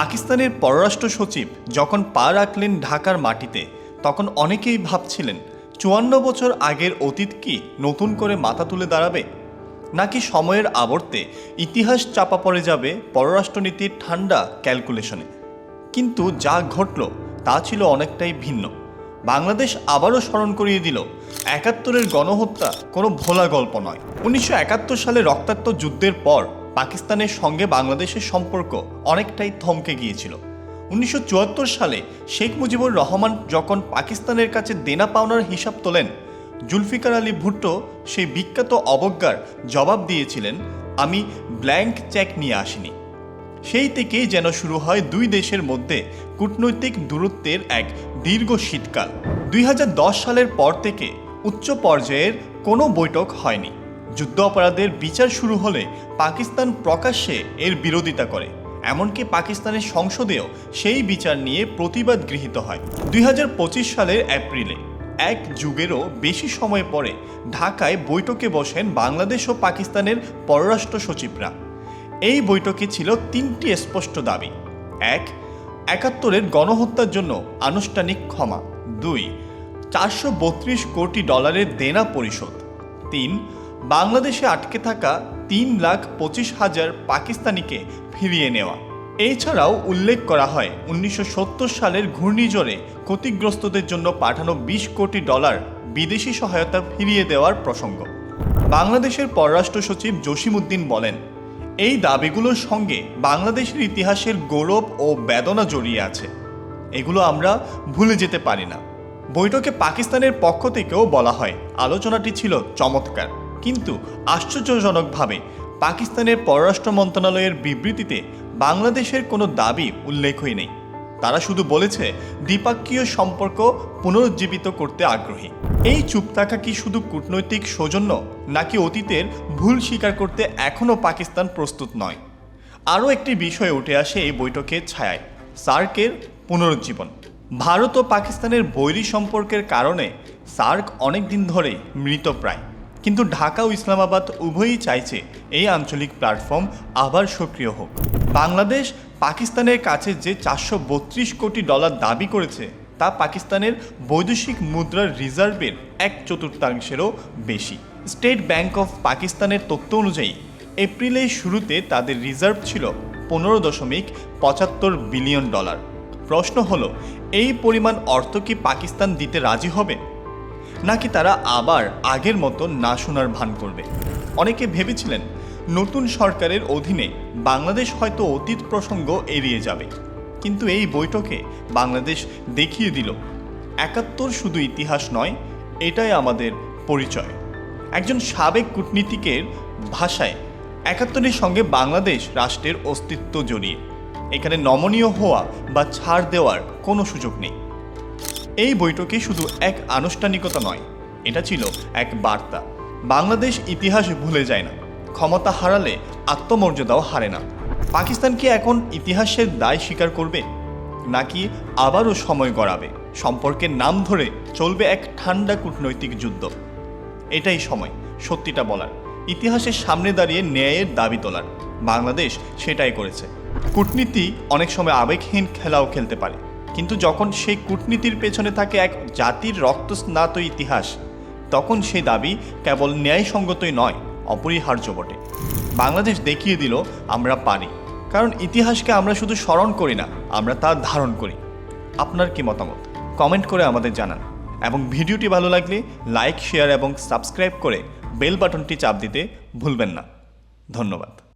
পাকিস্তানের পররাষ্ট্র সচিব যখন পা রাখলেন ঢাকার মাটিতে, তখন অনেকেই ভাবছিলেন, চুয়ান্ন বছর আগের অতীত কি নতুন করে মাথা তুলে দাঁড়াবে? নাকি সময়ের আবর্তে ইতিহাস চাপা পড়ে যাবে পররাষ্ট্রনীতির ঠান্ডা ক্যালকুলেশনে? কিন্তু যা ঘটল, তা ছিল অনেকটাই ভিন্ন। বাংলাদেশ আবারও স্মরণ করিয়ে দিল, একাত্তরের গণহত্যা কোনো ভোলা গল্প নয়। উনিশশো সালে রক্তাক্ত যুদ্ধের পর পাকিস্তানের সঙ্গে বাংলাদেশের সম্পর্ক অনেকটাই থমকে গিয়েছিল। উনিশশো চুয়াত্তর সালে শেখ মুজিবুর রহমান যখন পাকিস্তানের কাছে দেনা পাওনার হিসাব তোলেন, জুলফিকার আলী ভুট্টো সেই বিখ্যাত অবজ্ঞার জবাব দিয়েছিলেন, আমি ব্ল্যাঙ্ক চেক নিয়ে আসিনি। সেই থেকেই যেন শুরু হয় দুই দেশের মধ্যে কূটনৈতিক দূরত্বের এক দীর্ঘ শীতকাল। দুই হাজার দশ সালের পর থেকে উচ্চ পর্যায়ের কোনো বৈঠক হয়নি। যুদ্ধ অপরাধের বিচার শুরু হলে পাকিস্তান প্রকাশ্যে এর বিরোধিতা করে। এমনকি পাকিস্তানের সংসদেও সেই বিচার নিয়ে প্রতিবাদ গৃহীত হয়। দুই হাজার পঁচিশ সালের এপ্রিলে এক যুগেরও বেশি সময় পরে ঢাকায় বৈঠকে বসেন বাংলাদেশ ও পাকিস্তানের পররাষ্ট্র সচিবরা। এই বৈঠকে ছিল তিনটি স্পষ্ট দাবি। এক, একাত্তরের গণহত্যার জন্য আনুষ্ঠানিক ক্ষমা। দুই, চারশো কোটি ডলারের দেনা পরিশোধ। তিন বাংলাদেশে আটকে থাকা তিন লাখ পঁচিশ হাজার পাকিস্তানিকে ফিরিয়ে নেওয়া। এছাড়াও উল্লেখ করা হয়, উনিশশো সত্তর সালের ঘূর্ণিঝড়ে ক্ষতিগ্রস্তদের জন্য পাঠানো বিশ কোটি ডলার বিদেশি সহায়তা ফিরিয়ে দেওয়ার প্রসঙ্গ। বাংলাদেশের পররাষ্ট্র সচিব জসিমউদ্দিন বলেন, এই দাবিগুলোর সঙ্গে বাংলাদেশের ইতিহাসের গৌরব ও বেদনা জড়িয়ে আছে। এগুলো আমরা ভুলে যেতে পারি না। বৈঠকে পাকিস্তানের পক্ষ থেকেও বলা হয়, আলোচনাটি ছিল চমৎকার। কিন্তু আশ্চর্যজনকভাবে পাকিস্তানের পররাষ্ট্র মন্ত্রণালয়ের বিবৃতিতে বাংলাদেশের কোনো দাবি উল্লেখই নেই। তারা শুধু বলেছে, দ্বিপাক্ষীয় সম্পর্ক পুনরুজ্জীবিত করতে আগ্রহী। এই চুপ থাকা কি শুধু কূটনৈতিক সৌজন্য, নাকি অতীতের ভুল স্বীকার করতে এখনও পাকিস্তান প্রস্তুত নয়? আরও একটি বিষয় উঠে আসে এই বৈঠকের ছায়ায়, সার্কের পুনরুজ্জীবন। ভারত ও পাকিস্তানের বৈরী সম্পর্কের কারণে সার্ক অনেক দিন ধরে মৃতপ্রায় কিন্তু ঢাকা ও ইসলামাবাদ উভয়ই চাইছে এই আঞ্চলিক প্ল্যাটফর্ম আবার সক্রিয় হোক। বাংলাদেশ পাকিস্তানের কাছে যে চারশো বত্রিশ কোটি ডলার দাবি করেছে, তা পাকিস্তানের বৈদেশিক মুদ্রার রিজার্ভের এক চতুর্থাংশেরও বেশি। স্টেট ব্যাংক অফ পাকিস্তানের তথ্য অনুযায়ী, এপ্রিলের শুরুতে তাদের রিজার্ভ ছিল পনেরো দশমিক পঁচাত্তর বিলিয়ন ডলার। প্রশ্ন হলো, এই পরিমাণ অর্থ কি পাকিস্তান দিতে রাজি হবে? নাকি তারা আবার আগের মতো না শোনার ভান করবে? অনেকে ভেবেছিলেন নতুন সরকারের অধীনে বাংলাদেশ হয়তো অতীত প্রসঙ্গ এড়িয়ে যাবে। কিন্তু এই বৈঠকে বাংলাদেশ দেখিয়ে দিল, একাত্তর শুধু ইতিহাস নয়, এটাই আমাদের পরিচয়। একজন সাবেক কূটনীতিকের ভাষায় একাত্তরের সঙ্গে বাংলাদেশ রাষ্ট্রের অস্তিত্ব জড়িয়ে, এখানে নমনীয় হওয়া বা ছাড় দেওয়ার কোনো সুযোগ নেই। এই বৈঠকে শুধু এক আনুষ্ঠানিকতা নয়, এটা ছিল এক বার্তা। বাংলাদেশ ইতিহাস ভুলে যায় না। ক্ষমতা হারালে আত্মমর্যাদাও হারে না। পাকিস্তান কি এখন ইতিহাসের দায় স্বীকার করবে? নাকি আবারও সময় গড়াবে? সম্পর্কের নাম ধরে চলবে এক ঠান্ডা কূটনৈতিক যুদ্ধ। এটাই সময়, সত্যিটা বলার। ইতিহাসের সামনে দাঁড়িয়ে ন্যায়ের দাবি তোলার। বাংলাদেশ সেটাই করেছে। কূটনীতি অনেক সময় আবেগহীন খেলাও খেলতে পারে। কিন্তু যখন সেই কূটনীতির পেছনে থাকে এক জাতির রক্তস্নাত ইতিহাস, তখন সেই দাবি কেবল ন্যায়সঙ্গতই নয়, অপরিহার্য বটে। বাংলাদেশ দেখিয়ে দিল, আমরা পারি। কারণ ইতিহাসকে আমরা শুধু স্মরণ করি না, আমরা তা ধারণ করি। আপনার কি মতামত? কমেন্ট করে আমাদের জানান। এবং ভিডিওটি ভালো লাগলে লাইক, শেয়ার এবং সাবস্ক্রাইব করে বেল বাটনটি চাপ দিতে ভুলবেন না। ধন্যবাদ।